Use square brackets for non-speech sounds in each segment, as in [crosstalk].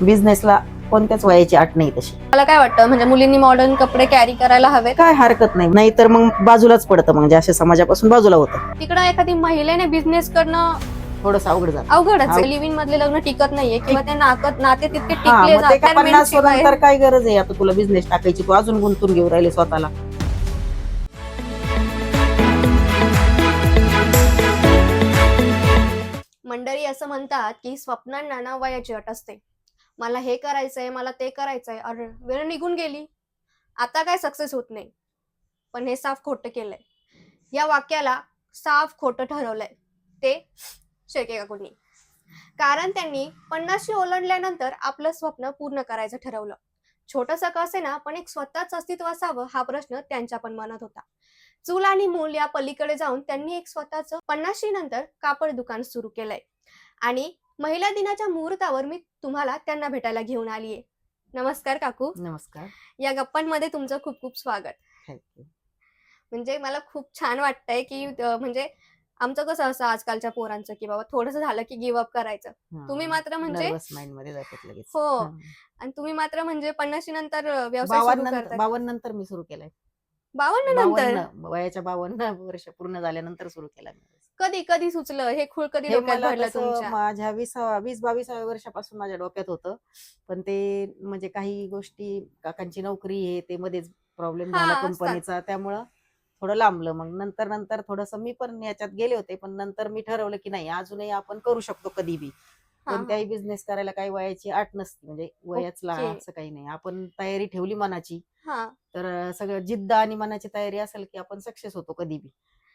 बिझनेसला कोणत्याच वयाची अट नाही तशी. मला काय वाटतं म्हणजे मुलींनी मॉडर्न कपडे कॅरी करायला हवे? काय हरकत नाही. नाहीतर मग बाजूलाच पडतं म्हणजे अशा समाजापासून बाजूला होतं. तिकडं एखादी महिलेने बिझनेस करणं थोडंसं अवघड झालं. अवघडच अव- लिव्ह इन मधले लग्न टिकत नाहीये किंवा ते नाकत नाते तितके हा टिकले मग ते काय जातात main पन्नास शिवाय. नंतर काय गरज आहे? आता तुला बिझनेस टाकायची तू अजून गुंतून घेऊन राहिले स्वतःला. मंडळी असं म्हणतात की स्वप्नांना ना वयाची अट असते. मला हे करायचंय मला ते करायचंय अरे वेळ निघून गेली. आता काय सक्सेस होत नाही. पण हे साफ खोटं केलंय. या वाक्याला साफ खोटं ठरवलंय. ते शेके काकूंनी. कारण त्यांनी पन्नासशी ओलांडल्यानंतर आपलं स्वप्न पूर्ण करायचं ठरवलं. छोटंसं का असे ना पण एक स्वतःच अस्तित्व असावं हा प्रश्न त्यांच्या पण मनात होता. चूल आणि मूल या पलीकडे जाऊन त्यांनी एक स्वतःचं पन्नासशी नंतर कापड दुकान सुरू केलंय. आणि महिला दिनाच्या मुहूर्तावर मी तुम्हाला त्यांना भेटायला घेऊन आलीये. नमस्कार काकू. नमस्कार. या गप्पांमध्ये तुमचं खूप खूप स्वागत. म्हणजे मला खूप छान वाटतंय की म्हणजे आमचं कसं असं आजकालच्या पोरांचं की बाबा थोडंसं झालं की गिव्ह अप करायचं. तुम्ही मात्र म्हणजे हो. आणि तुम्ही मात्र म्हणजे पन्नाशी नंतर व्यवसाय नंतर मी सुरू केलाय. बावन्न नंतर? बावन्न वयाच्या बावन्न वर्ष पूर्ण झाल्यानंतर सुरू केला मी. कधी कधी सुचलं? हे खूळ कधी हे डोक्यात मला भरलं तसं तुमच्या? माझ्या वीस वीस बावीसाव्या वर्षापासून माझ्या डोक्यात होतं. पण ते म्हणजे काही गोष्टी काकांची नोकरी हे ते मध्येच प्रॉब्लेम हा, झाला असतात. कंपनीचा. त्यामुळं थोडं लांबलं. मग नंतर नंतर थोडस मी पण याच्यात गेले होते. पण नंतर मी ठरवलं की नाही अजूनही आपण करू शकतो कधी बी. कोणत्याही बिझनेस करायला काही वयाची आठ नसते म्हणजे वयाच ला ओके. असं काही नाही. आपण तयारी ठेवली मनाची हा. तर सगळं जिद्द आणि मनाची तयारी असेल की आपण सक्सेस होतो कधी बी.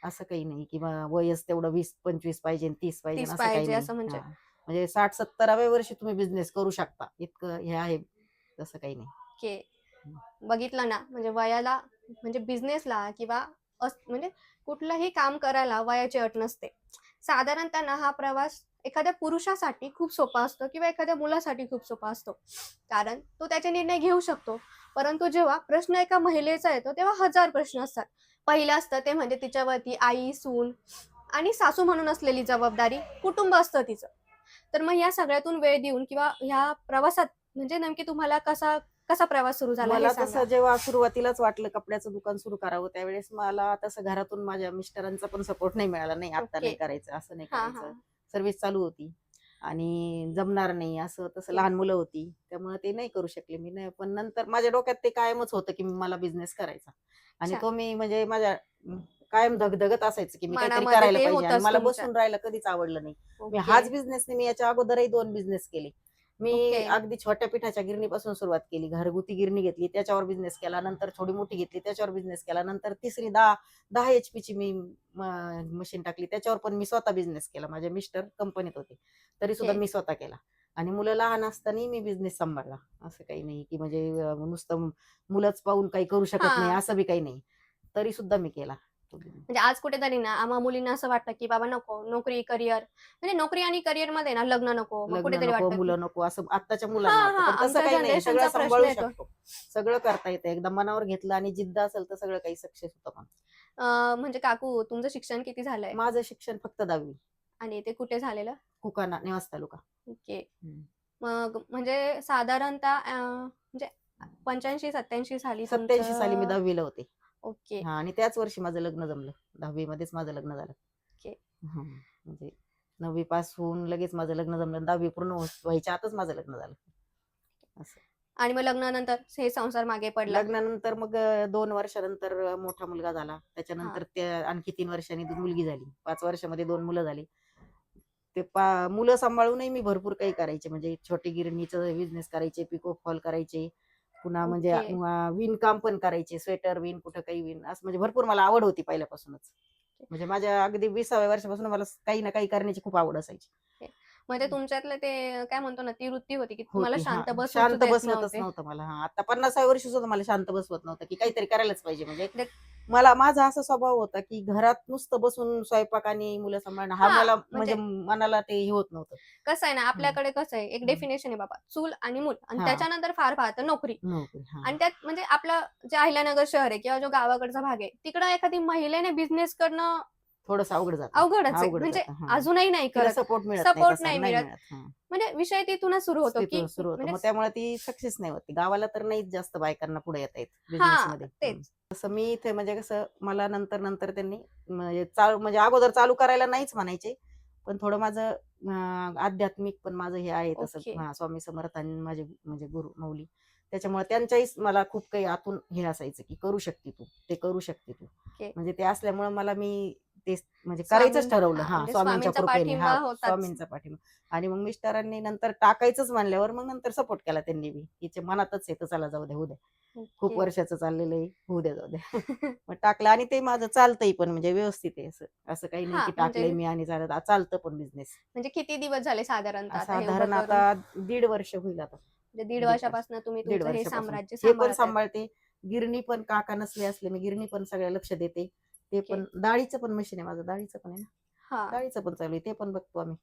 असं काही नाही की बा वयच तेवढं वीस पंचवीस पाहिजे तीस पाहिजे 30 असं काही पाहिजे नाही. असं म्हणजे. हा. म्हणजे साठ सत्तराव्या वर्षी तुम्ही बिझनेस करू शकता. इतकं हे आहे तसं काही नाही. ओके. बघितलं ना म्हणजे वयाला म्हणजे बिझनेसला किंवा अस- म्हणजे कुठलंही काम करायला वयाची अट नसते. साधारणतः हा प्रवास एखाद्या पुरुषासाठी खूप सोपा असतो किंवा एखाद्या मुलासाठी खूप सोपा असतो. कारण तो त्याचे निर्णय घेऊ शकतो. परंतु जेव्हा प्रश्न एका महिलेचा येतो तेव्हा हजार प्रश्न असतात. पहिलं असतं ते म्हणजे तिच्यावरती आई सून आणि सासू म्हणून असलेली जबाबदारी कुटुंब असतं तिचं. तर मग या सगळ्यातून वेळ देऊन किंवा ह्या प्रवासात म्हणजे नेमकी तुम्हाला कसा कसा प्रवास सुरू झाला हे मला सांगा. तसं जेव्हा सुरुवातीलाच वाटलं कपड्याचं दुकान सुरू करावं त्यावेळेस मला तसं घरातून माझ्या मिस्टरांचा पण सपोर्ट नाही मिळाला नाही आता ओके. नाही करायचं असं नाही हा करायचं हा सर्व्हिस चालू होती आणि जमणार नाही असं तसं लहान मुलं होती त्यामुळे ते नाही करू शकले मी नाही पण नंतर माझ्या डोक्यात ते कायमच होतं की मला बिझनेस करायचा आणि. तो मी म्हणजे माझ्या अं, कायम धगधगत असायचं की मी काहीतरी मनामध्ये करायला ते पाहिजे आणि मला तुमच्या. बसून राहायला कधीच आवडलं नाही मी ओके. हाच बिझनेस मी याच्या अगोदरही दोन बिझनेस केले मी. अगदी छोट्या पिठाच्या गिरणीपासून सुरुवात केली. घरगुती गिरणी घेतली त्याच्यावर बिझनेस केला. नंतर थोडी मोठी घेतली त्याच्यावर बिझनेस केला. नंतर तिसरी दहा दहा एच ची मी मशीन टाकली. त्याच्यावर पण मी स्वतः बिझनेस केला. माझे मिस्टर कंपनीत होते. तरी सुद्धा. मी स्वतः केला. आणि मुलं लहान असताना मी बिझनेस सांभाळला. असं काही नाही की म्हणजे अं, नुसतं मुलंच पाहून काही करू शकत हा. नाही. असं बी काही नाही. तरी सुद्धा मी केला. म्हणजे आज कुठेतरी ना आम्हा मुलींना असं वाटतं की बाबा नको नोकरी करिअर म्हणजे नोकरी आणि करिअरमध्ये ना लग्न नको मग लग्न कुठेतरी नको वाटतं मुलं नको असं आत्ताच्या हा, मुलांना वाटतं. पण तसं आमच्या काही नाही सगळं generationचा प्रश्न सांभाळू येतो. शकतो. सगळं करता येतं. एकदा मनावर घेतलं आणि जिद्द असेल तर सगळं काही सक्सेस होतं पण अं, म्हणजे काकू तुमचं शिक्षण किती झालंय? माझं शिक्षण फक्त दहावी. आणि ते कुठे झालेलं? कुकाना निवास तालुका. ओके. हम्म. मग म्हणजे साधारणतः अं, म्हणजे पंच्याऐंशी सत्याऐंशी साली सत्याऐंशी साली मी दहावीला होते. ओके. हा आणि त्याच वर्षी माझं लग्न जमलं. दहावी मध्येच माझं लग्न झालं. ओके. हा, म्हणजे नववी पास होऊन लगेच माझं लग्न जमलं दहावी पूर्ण हो- व्हायच्या आतच माझं लग्न झालं. आणि मग लग्नानंतर हे संसार मागे पडला? लग्नानंतर मग अं, दोन वर्षानंतर अं, मोठा मुलगा झाला. त्याच्यानंतर त्या आणखी तीन वर्षांनी ती मुलगी झाली. पाच वर्षामध्ये दोन मुलं झाली. ते पा मुलं सांभाळूनही मी भरपूर काही करायचे. म्हणजे छोटे गिरणीचं बिझनेस करायचे पिको फॉल करायचे. पुन्हा म्हणजे ओके. विण काम पण करायचे स्वेटर विण कुठं काही विण असं म्हणजे भरपूर मला आवड होती पहिल्यापासूनच. म्हणजे माझ्या अगदी विसाव्या वर्षापासून मला काही ना काही करण्याची खूप आवड असायची. म्हणजे तुमच्यातलं ते काय म्हणतो ना ती वृत्ती होती की तुम्हाला होती, हा. शांत बस शांत बसवतच नव्हतं. मला हा. आता पन्नासाव्या वर्षी सुद्धा मला शांत बसवत नव्हतं की काहीतरी करायलाच पाहिजे. म्हणजे मला माझा असा स्वभाव होता की घरात नुसतं बसून स्वयंपाक आणि मुलं सांभाळणं हा हा, मला म्हणजे- म्हणजे मनाला ते हे होत नव्हतं. कसं आहे ना आपल्याकडे कसं आहे एक डेफिनेशन आहे बाबा चूल आणि मूल. आणि हा. त्याच्यानंतर फार तर नोकरी. नोकरी हा. आणि त्यात म्हणजे आपलं जे अहिल्यानगर शहर आहे किंवा जो गावाकडचा भाग आहे तिकडं एखादी महिलेने बिझनेस करणं थोडस अवघड जातं अवघडच आहे अवघड म्हणजे जातं, हा. अजूनही नाही तिला करत सपोर्ट मिळत Support तसा, नाही मिळत. हा. म्हणजे विषय तिथूनच सुरू होतो की तिथून सुरू होतं मग म्हणजे त्यामुळे ती सक्सेस नाही होती गावाला तर नाहीच जास्त बायकांना पुढे येता येत हा, तेच. तसं मी इथे म्हणजे कसं मला नंतर नंतर त्यांनी म्हणजे चालू म्हणजे अगोदर चालू करायला नाहीच म्हणायचे पण थोडं माझं अं, आध्यात्मिक पण माझं हे आहे. तसं हा स्वामी समर्थांनी माझे म्हणजे गुरु मौली त्याच्यामुळे त्यांच्याही मला खूप काही आतून हे असायचं की करू शकते तू ते करू शकते तू. म्हणजे ते असल्यामुळे मला मी ते म्हणजे करायचंच ठरवलं. हा, म्हणजे स्वामींच्या स्वामींचा कृपेने. पाठिंबा हा होताच. स्वामींचा पाठिंबा. आणि मग मिस्टरांनी नंतर टाकायचंच म्हणल्यावर मग नंतर सपोर्ट केला त्यांनी बी. हिच्या मनातच येतं चला जाऊ द्या होऊ द्या. खूप ओके. वर्षाचं चाललेलं आहे होऊ द्या जाऊ द्या. [laughs] मग टाकलं आणि ते माझं चालतंय पण म्हणजे व्यवस्थित आहे असं. असं काही नाही की टाकलंय म्हणजे- मी आणि चालत आ- चालतं पण बिझनेस म्हणजे किती दिवस झाले साधारणतः आता हे उभं साधारण करून? आता दीड वर्ष होईल आता. म्हणजे दीड दीड वर्षापासून तुम्ही दीड तुमचं हे वर्षापासून. साम्राज्य हे पण सांभाळत आहे. सांभाळते. गिरणी पण काका नसले असले मी गिरणी पण सगळ्या लक्ष देते. ते पण डाळीचं पण मशीन आहे माझं डाळीचं पण आहे ना. हा. डाळीचं पण चालू आहे ते पण बघतो आम्ही.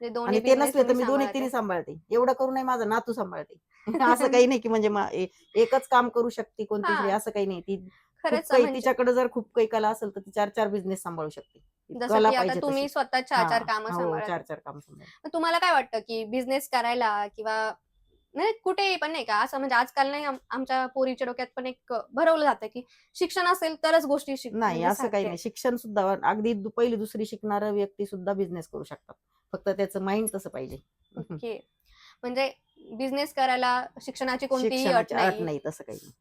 म्हणजे दोन्ही ते business नसले तर तुम्ही मी दोन्ही तिन्ही. सांभाळते. एवढं करून नाही माझा नातू सांभाळते. [laughs] [laughs] असं काही नाही की म्हणजे मा- ए- एकच काम करू शकते कोणती हा. असं काही नाही. ती खूप खरंच काही म्हणजे तिच्याकडे जर खूप काही कला असेल तर ती चार चार बिझनेस सांभाळू शकते. ती जसं कला की आता पाहिजे तुम्ही तशी. स्वतः चार चार हा, कामं हो, सांभाळत चार. चार काम मग तुम्हाला काय वाटतं की बिझनेस करायला किंवा म्हणजे कुठेही पण नाही का असं म्हणजे आजकाल नाही आम- आमच्या पोरीच्या डोक्यात पण एक भरवलं जातं की शिक्षण असेल तरच गोष्टी शिक नाही म्हणजे असं काही साध्य. नाही. शिक्षण सुद्धा अगदी दु- पहिली दुसरी शिकणारं व्यक्ती सुद्धा बिझनेस करू शकतात. फक्त त्याचं माइंड तसं पाहिजे. [laughs] ओके. म्हणजे बिझनेस करायला शिक्षणाची कोणतीही अट शिक्षणाची अट नाही. नाही तसं काही नाही.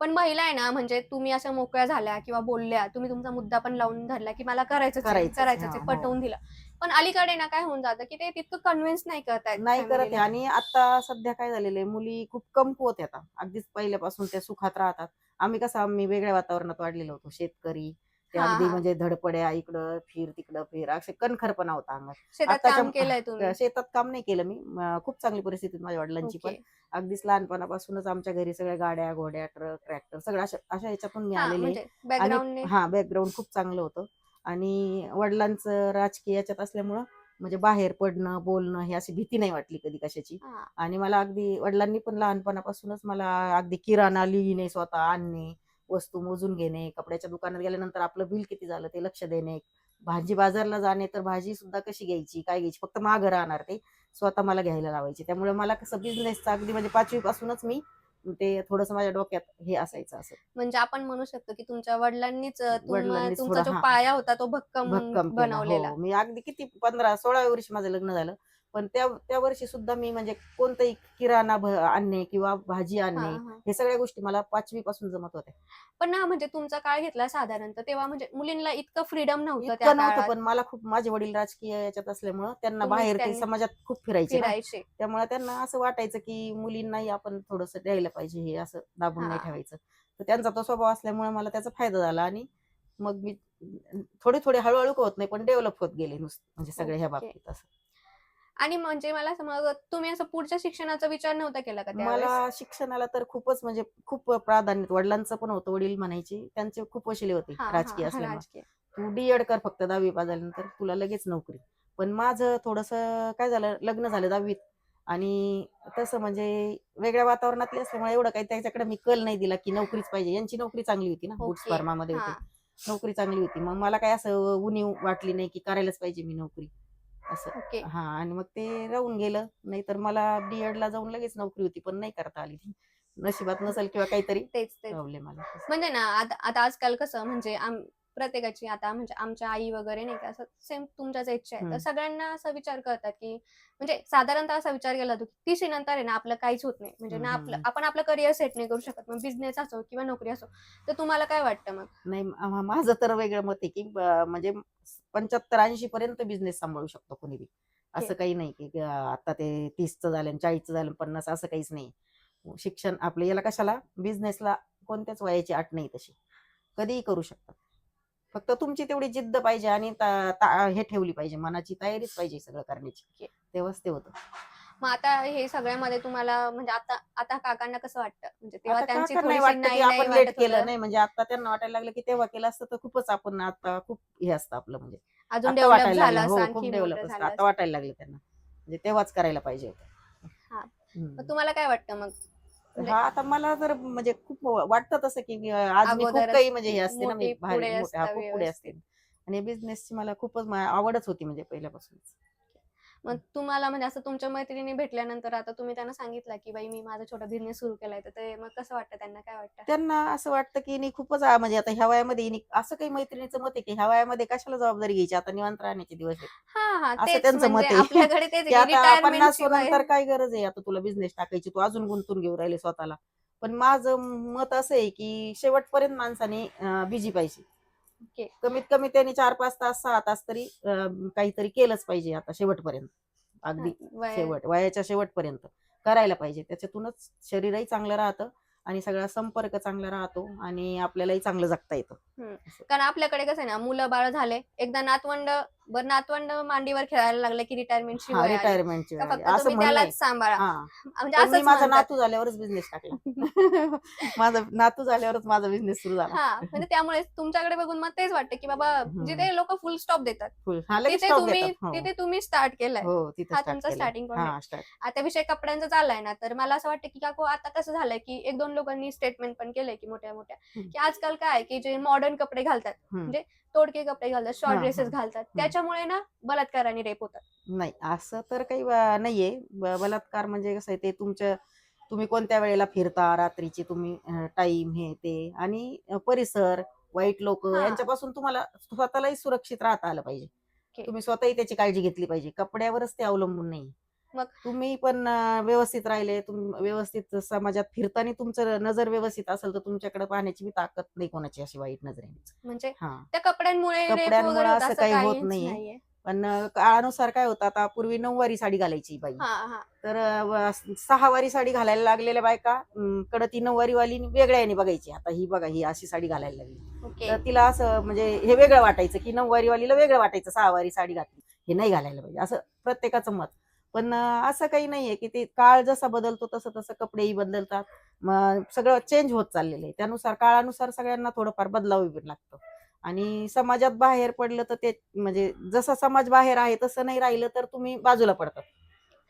पण महिला आहे ना म्हणजे तुम्ही अशा मोकळ्या झाल्या किंवा बोलल्या तुम्ही तुमचा मुद्दा पण लावून धरला की मला करायचंच आहे, करायचंच आहे हा, पटवून दिलं. पण अलीकडे ना काय होऊन जातं की ते तितकं कन्व्हिन्स नाही करतायत नाही करत आहे. family ला. आणि आता सध्या काय झालेलं आहे? मुली खूप कमकुवत आहेत आता. अगदीच पहिल्यापासून त्या सुखात राहतात. आम्ही कसं आम्ही वेगळ्या वातावरणात वाढलेलो होतो. शेतकरी ते हा, अगदी हा. म्हणजे धडपड्या इकडं फिर तिकडं फिर. असे कणखरपणा होता अंगात शेतात आताच्या- काम केलंय तुम्ही? शेतात काम नाही केलं मी. म, खूप चांगली परिस्थिती होती माझ्या वडिलांची पण. अगदीच लहानपणापासूनच आमच्या घरी सगळ्या गाड्या घोड्या ट्रक ट्रॅक्टर सगळं अशा अशा ह्याच्यातून मी हा, आलेले म्हणजे आणि बॅकग्राऊंडने हा बॅकग्राऊंड खूप चांगलं होतं. आणि वडिलांचं राजकीय याच्यात असल्यामुळं म्हणजे बाहेर पडणं बोलणं हे अशी भीती नाही वाटली कधी कशाची. आणि मला अगदी वडिलांनी पण लहानपणापासूनच मला अगदी किराणा लिहिणे स्वतः आणणे वस्तू मोजून घेणे कपड्याच्या दुकानात गेल्यानंतर आपलं बिल किती झालं ते लक्ष देणे. भाजी बाजारला जाणे तर भाजी सुद्धा कशी घ्यायची काय घ्यायची? फक्त मागं राहणार ते स्वतः मला घ्यायला लावायचे. त्यामुळे मला कसं बिझनेसचं अगदी म्हणजे पाचवी पासूनच मी ते थोडंसं माझ्या डोक्यात हे असायचं असं म्हणजे आपण म्हणू शकतो की तुमच्या वडिलांनीच तुमचा थोडा, जो हा. पाया होता तो भक्कम भक्कम केला. बनवलेला हो मी अगदी किती पंधरा सोळाव्या वर्षी माझं लग्न झालं पण त्या त्या वर्षी सुद्धा मी म्हणजे कोणतंही किराणा आणणे किंवा भाजी आणणे हा. सगळ्या गोष्टी मला पाचवी पासून जमत होत्या पण ना म्हणजे तुमचा काळ घेतला साधारणतः तेव्हा म्हणजे मुलींना इतकं फ्रीडम नव्हतं इतकं नव्हतं पण मला खूप माझे वडील राजकीय याच्यात असल्यामुळं त्यांना बाहेर ते समाजात खूप फिरायचे त्यामुळे त्यांना असं वाटायचं की मुलींनाही आपण थोडस द्यायला पाहिजे हे असं दाबून नाही. ठेवायचं तर त्यांचा तो स्वभाव असल्यामुळे मला त्याचा फायदा झाला आणि मग मी थोडे थोडे हळूहळू होत नाही पण डेव्हलप होत गेले नुसतं म्हणजे सगळ्या ह्या. बाबतीत असं आणि म्हणजे मला असं मग तुम्ही असं पुढच्या शिक्षणाचा विचार नव्हता केला का त्यावेळेस? मला शिक्षणाला तर खूपच म्हणजे खूप प्राधान्य वडिलांचं पण होतं वडील म्हणायचे. त्यांचे खूप वशिले होते हा, हा, राजकीय हा, असल्यामुळे. राजकीय. तू डीएड कर फक्त दहावी पाजल्यानंतर तुला लगेच नोकरी. पण माझं थोडस काय झालं लग्न झालं दहावीत. आणि तसं म्हणजे वेगळ्या वातावरणातले असल्यामुळे एवढं काही त्याच्याकडे मी कल नाही दिला की नोकरीच पाहिजे. यांची नोकरी चांगली होती ना बुट्स ओके. फार्मामध्ये हा. होते. नोकरी चांगली होती. मग मला काय असं उणीव वाटली नाही की करायलाच पाहिजे मी नोकरी. असं. ओके. हा आणि मग ते राहून गेलं. नाहीतर मला डीएड ला जाऊन लगेच नोकरी होती पण नाही करता आली ती. नशिबात नसेल किंवा काहीतरी [laughs] तेच तेच. प्रॉब्लेम आला म्हणजे ना आता आता आजकाल कसं म्हणजे आम प्रत्येकाची आता म्हणजे आमच्या आई वगैरे नाही का असं सेम तुमच्याच इच्छा आहे तर. सगळ्यांना असा विचार करतात की म्हणजे साधारणतः असा विचार केला जातो की तीस नंतर आहे ना आपलं काहीच होत नाही. म्हणजे ना आपलं. आपण आपलं करिअर सेट नाही करू शकत. मग बिझनेस असो किंवा नोकरी असो तर तुम्हाला काय वाटतं मग? नाही मा- माझं तर वेगळं मत आहे की म्हणजे पंच्याहत्तर ऐंशी पर्यंत बिझनेस सांभाळू शकतो कोणी बी. असं Okay. काही नाही की आता ते तीसचं झालं चाळीसचं झालं पन्नास असं काहीच नाही. शिक्षण आपलं याला कशाला? बिझनेसला कोणत्याच वयाची अट नाही तशी. कधीही करू शकतात. फक्त तुमची तेवढी जिद्द पाहिजे आणि हे ठेवली पाहिजे. मनाची तयारीच पाहिजे सगळं करण्याची. तेव्हाच ते होतं. मग आता हे सगळ्यामध्ये तुम्हाला म्हणजे आता आता काकांना कसं वाटतं? म्हणजे तेव्हा त्यांची आपण लेट केलं. नाही म्हणजे आता त्यांना वाटायला लागलं की तेव्हा केलं असतं तर खूपच आपण आता खूप हे असतं आपलं म्हणजे अजून डेव्हलप झालं हो खूप डेव्हलप असतं. आता. वाटायला लागलं त्यांना. म्हणजे तेव्हाच करायला पाहिजे. होतं. तुम्हाला काय वाटतं मग? हा आता मला तर म्हणजे खूप वाटतं तसं की आज मी खूप अगोदरच काही म्हणजे हे असते ना मी मोठी भारी पुढे मोठे हा, खूप पुढे असते. आणि बिझनेसची मला खूपच मा- आवडच होती म्हणजे पहिल्यापासूनच. मग तुम्हाला म्हणजे असं तुमच्या मैत्रिणी भेटल्यानंतर आता तुम्ही त्यांना सांगितलं की बाई मी माझा छोटा बिझनेस सुरू केलाय तर ते मग कसं वाटतं त्यांना? काय वाटतं? त्यांना असं वाटतं की हिने खूपच आ- म्हणजे आता ह्या वयामध्ये हिने असं काही मैत्रिणीचं मत आहे की ह्या वयामध्ये कशाला जबाबदारी घ्यायची? आता निवांत राहण्याचे दिवस आहेत. हा हा असं तेच त्यांचं मत म्हणजे आहे. आपल्याकडे तेच [laughs] की आता रिटायरमेंट पन्नास शिवाय. नंतर काय गरज आहे? आता तुला बिझनेस टाकायची तू अजून गुंतून घेऊ राहिले स्वतःला. पण माझं मत असं आहे की शेवटपर्यंत माणसाने बिझी पाहिजे. कमीत कमी त्यांनी चार पाच तास सहा तास तरी अं, काहीतरी केलंच पाहिजे आता शेवटपर्यंत. अगदी शेवट वयाच्या शेवटपर्यंत करायला पाहिजे. त्याच्यातूनच शरीरही चांगलं राहतं आणि सगळा संपर्क चांगला राहतो आणि आपल्यालाही चांगलं जगता येतं. कारण आपल्याकडे कसं आहे ना मुलं बाळ झाले एकदा नातवंड बर नातवंड मांडीवर खेळायला लागले की रिटायरमेंट हा रिटायरमेंटची फक्त असं तुम्ही म्हणणं आहे. त्यालाच सांभाळा हा म्हणजे पण मी असंच माझा म्हणतात. नातू झाल्यावरच बिझनेस टाकला [laughs] माझा नातू झाल्यावरच माझा बिझनेस सुरू झाला हा म्हणजे त्यामुळे तुमच्याकडे बघून मग तेच वाटतं की बाबा हम्म. जिथे लोक फुल स्टॉप देतात फुल हा लगेच तिथे stop तुम्ही देतात. हो. तिथे तुम्ही स्टार्ट केलंय हो तिथे हा start तुमचा केलं. starting point आहे. हा स्टार्ट आता विषय कपड्यांचा चाललाय ना तर मला असं वाटतं की काकू आता कसं झालंय की एक दोन लोकांनी स्टेटमेंट पण केलंय की मोठ्या मोठ्या हम्म. की आजकाल काय आहे की जे मॉडर्न कपडे घालतात हम्म. म्हणजे तोडके कपडे घालतात शॉर्ट हा, ड्रेसेस हा. घालतात. त्याच्यामुळे ना बलात्कार आणि रेप होतात. नाही असं तर काही नाहीये. ब- बलात्कार म्हणजे कसं आहे ते तुमच्या तुम्ही कोणत्या वेळेला फिरता रात्रीची तुम्ही टाइम हे ते आणि अ, परिसर वाईट लोक हा. यांच्यापासून तुम्हाला स्वतःलाही सुरक्षित राहता आलं पाहिजे. तुम्ही स्वतःही त्याची काळजी घेतली पाहिजे. कपड्यावरच ते अवलंबून नाही मग? तुम्ही पण अ, व्यवस्थित राहिले तुम व्यवस्थित समाजात फिरताना तुमचं नजर व्यवस्थित असेल तर तुमच्याकडे पाहण्याची बी ताकद नाही कोणाची अशी वाईट नजरेने. म्हणजे हा. त्या कपड्यांमुळे कपड्यांमुळे वगैरे होतं असं असं काही होत काहीच नाहीये. नाहीये. पण अ, काळानुसार काय होतं आता पूर्वी नऊवारी साडी घालायची बाई. हा हा. तर अ, व- सहावारी साडी घालायला लागलेल्या बायका अं, कडं ती नऊवारी वाली वेगळ्या याने बघायची. आता ही बघा ही अशी साडी घालायला लागली. ओके. तर तिला असं म्हणजे हे वेगळं वाटायचं की नऊवारी वालीला वेगळं वाटायचं सहावारी साडी घातली. हे नाही घालायला पाहिजे. असं प्रत्येकाचं मत. पण असं काही नाहीये की ते काळ जसा बदलतो तसं तसं कपडेही बदलतात. मग सगळं चेंज होत चाललेलं आहे. त्यानुसार काळानुसार सगळ्यांना थोडंफार बदलावं बी लागतं. आणि समाजात बाहेर पडलं तर ते म्हणजे जसा समाज बाहेर आहे तसं नाही राहिलं तर तुम्ही बाजूला पडतात.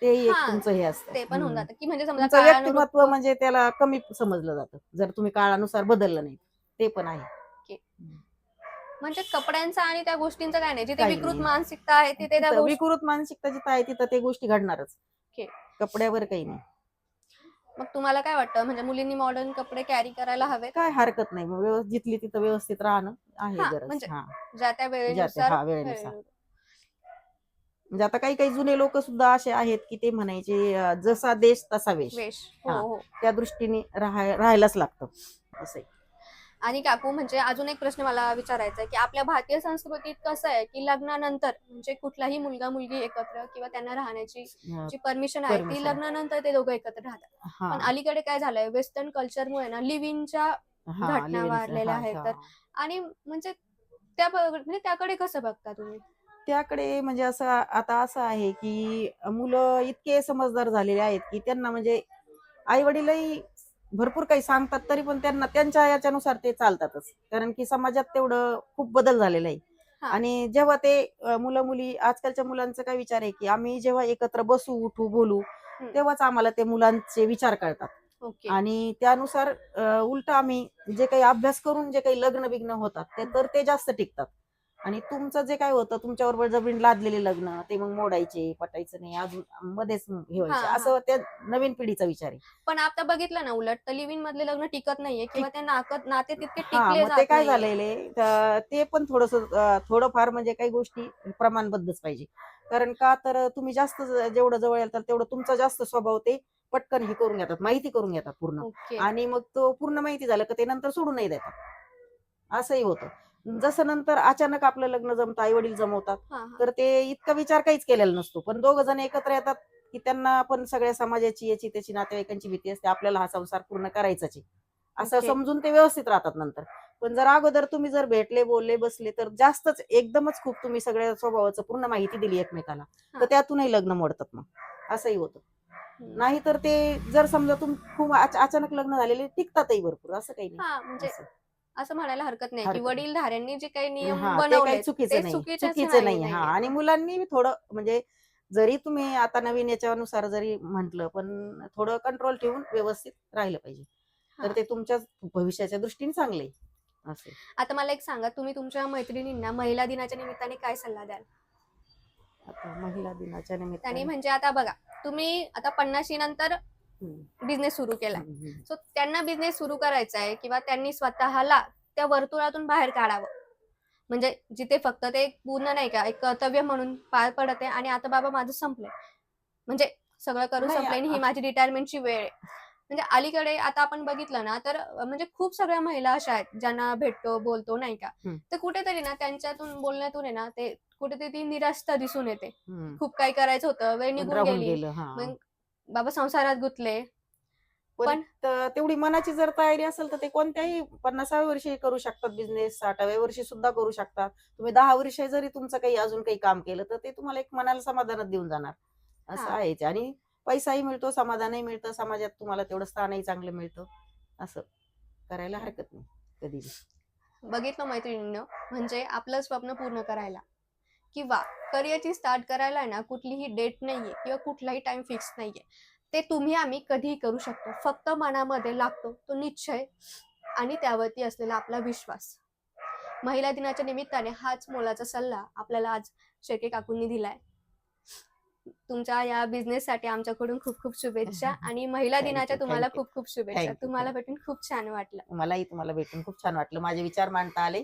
तेही एक तुमचं हे असतं. ते पण होऊन. जातं की म्हणजे समजा व्यक्तिमत्व म्हणजे त्याला कमी समजलं जातं. जर तुम्ही काळानुसार बदललं नाही ते पण आहे. म्हणजे कपड्यांचा आणि त्या गोष्टींचा काय नाही जिथे काही विकृत नाही. मानसिकता आहे तिथे त्या तिथं गोष्टी विकृत मानसिकता जिथं आहे तिथं ते गोष्टी घडणारच. कपड्यावर काही नाही मग तुम्हाला काय वाटतं म्हणजे मुलींनी मॉडर्न कपडे कॅरी करायला हवे काय हरकत नाही मग व्यवस्थित जिथली तिथं व्यवस्थित राहणं आहे गरज म्हणजे हा ज्या त्या ज्या वेळेनुसार त्या- हा, वेळेनुसार. वेळेनुसार. म्हणजे आता काही काही जुने लोक सुद्धा असे आहेत की ते म्हणायचे अं, जसा देश तसा वेश वेश हो हा. हो त्या दृष्टीने राहाय- राहायलाच लागतं असं आहे. आणि काकू म्हणजे अजून एक प्रश्न मला विचारायचा आहे की आपल्या भारतीय संस्कृतीत कसं आहे की लग्नानंतर म्हणजे कुठलाही मुलगा मुलगी एकत्र किंवा त्यांना राहण्याची जी परमिशन आहे ती. लग्नानंतर ते दोघं एकत्र राहतात पण अलीकडे काय झालंय वेस्टर्न कल्चरमुळे ना लिव्हिंगच्या घटना वाढलेल्या आहेत. तर. आणि म्हणजे त्या म्हणजे त्याकडे कसं बघता तुम्ही त्याकडे म्हणजे असं आता असं आहे की मुलं इतके समजदार झालेले आहेत की त्यांना म्हणजे आई वडीलही भरपूर काही सांगतात तरी पण त्यांना त्यांच्या याच्यानुसार ते चालतातच. कारण की समाजात तेवढं खूप बदल झालेला आहे. आणि जेव्हा ते मुलं मुली आजकालच्या मुलांचा काय विचार आहे की आम्ही जेव्हा एकत्र बसू उठू बोलू. तेव्हाच आम्हाला ते मुलांचे विचार कळतात. आणि त्यानुसार उलट आम्ही जे काही अभ्यास करून जे काही लग्न बिग्न होतात ते तर ते जास्त टिकतात. आणि तुमचं जे काय होतं तुमच्याबरोबर जमीन लादलेले लग्न ते मग मोडायचे पटायचं नाही अजून मध्येच हे व्हायचे हा, हा. असं त्या नवीन पिढीचा विचार आहे. पण आता बघितलं ना उलट तर लिव्हिंग मधले लग्न टिकत नाहीये किंवा ते नाकत नाते तितके हा टिकले मग ते जात काय नाहीये. झालेले तर ते पण थोडस थोडंफार म्हणजे काही गोष्टी प्रमाणबद्धच पाहिजे. कारण का तर तुम्ही जास्त ज- जेवढं जवळ येतात तेवढं तुमचा जास्त स्वभाव ते पटकन हे करून घेतात माहिती करून घेतात पूर्ण. ओके. आणि मग तो पूर्ण माहिती झालं का ते नंतर सोडून नाही देतात. असंही होतं. जसं नंतर अचानक आपलं लग्न जमतं आई वडील जमवतात. तर ते इतका विचार काहीच केलेला नसतो. पण दोघ जण एकत्र येतात की त्यांना पण सगळ्या समाजाची याची त्याची नातेवाईकांची भीती असते. आपल्याला हा संसार पूर्ण करायचाच आहे. असं. समजून ते व्यवस्थित राहतात नंतर. पण जर अगोदर तुम्ही जर भेटले बोलले बसले तर जास्तच एकदमच खूप तुम्ही सगळ्या स्वभावाचं पूर्ण माहिती दिली एकमेकाला. तर त्यातूनही लग्न मोडतात मग. असंही होतं. नाहीतर ते जर समजा तुम खूप अच- अचानक लग्न झालेले टिकतातही भरपूर. असं काही नाही. म्हणजे असं. म्हणायला हरकत नाही की हरकत नाही. वडीलधाऱ्यांनी जे काही नियम हा, ते बनवले काही चुकीचं नाही चुकीचं नाही- नाही हा नाहीये. आणि मुलांनी थोडं म्हणजे जरी तुम्ही आता नवीन याच्यानुसार जरी म्हंटल पण थोडं कंट्रोल ठेवून व्यवस्थित राहिलं पाहिजे हा. तर ते तुमच्या भविष्याच्या दृष्टीने चांगले असे आता मला एक सांगा तुम्ही तुमच्या मैत्रिणींना महिला दिनाच्या निमित्ताने काय सल्ला द्याल आता महिला दिनाच्या त्याने निमित्ताने म्हणजे आता बघा तुम्ही आता पन्नाशी नंतर बिझनेस सुरू केला. सो त्यांना बिझनेस सुरू करायचा आहे किंवा त्यांनी स्वतःला त्या वर्तुळातून बाहेर काढावं. म्हणजे जिथे फक्त ते एक पूर्ण नाही का एक कर्तव्य म्हणून पार पडत आहे आणि आता बाबा माझं संपलंय. म्हणजे सगळं करून संपलंय ही माझी रिटायरमेंटची वेळ आहे. म्हणजे अलीकडे आता आपण बघितलं ना तर म्हणजे खूप सगळ्या महिला अशा आहेत ज्यांना भेटतो बोलतो नाही का. तर कुठेतरी ना त्यांच्यातून बोलण्यातून आहे ना ते कुठेतरी ती निराशता दिसून येते. खूप काही करायचं होतं वेळ निघून गेली. मग बाबा संसारात गुंतले. पण तेवढी मनाची जर तयारी असेल तर ते कोणत्याही पन्नासाव्या वर्षी करू शकतात बिझनेस साठाव्या वर्षी सुद्धा करू शकतात. तुम्ही दहा वर्ष जरी तुमचं काही अजून काही काम केलं तर ते तुम्हाला एक मनाला समाधानात देऊन जाणार. असं. आहे. आणि पैसाही मिळतो समाधानही मिळतं समाजात तुम्हाला तेवढं स्थानही चांगलं मिळतं. असं करायला हरकत नाही कधी बघितलं मैत्रिणीनं म्हणजे आपलं स्वप्न पूर्ण करायला. किंवा करिअरची स्टार्ट करायला ना कुठलीही डेट नाहीये किंवा कुठलाही टाइम फिक्स नाहीये ते तुम्ही आम्ही कधीही करू शकतो. फक्त मनामध्ये लागतो तो निश्चय आणि त्यावरती असलेला आपला विश्वास. महिला दिनाच्या निमित्ताने हाच मोलाचा सल्ला आपल्याला आज शेके काकूंनी दिलाय. तुमच्या या बिझनेस साठी आमच्याकडून खूप खूप शुभेच्छा [laughs] आणि महिला दिनाच्या तुम्हाला. खूप खूप शुभेच्छा. तुम्हाला भेटून खूप छान वाटलं. मलाही तुम्हाला भेटून खूप छान वाटलं. माझे विचार मांडता आले.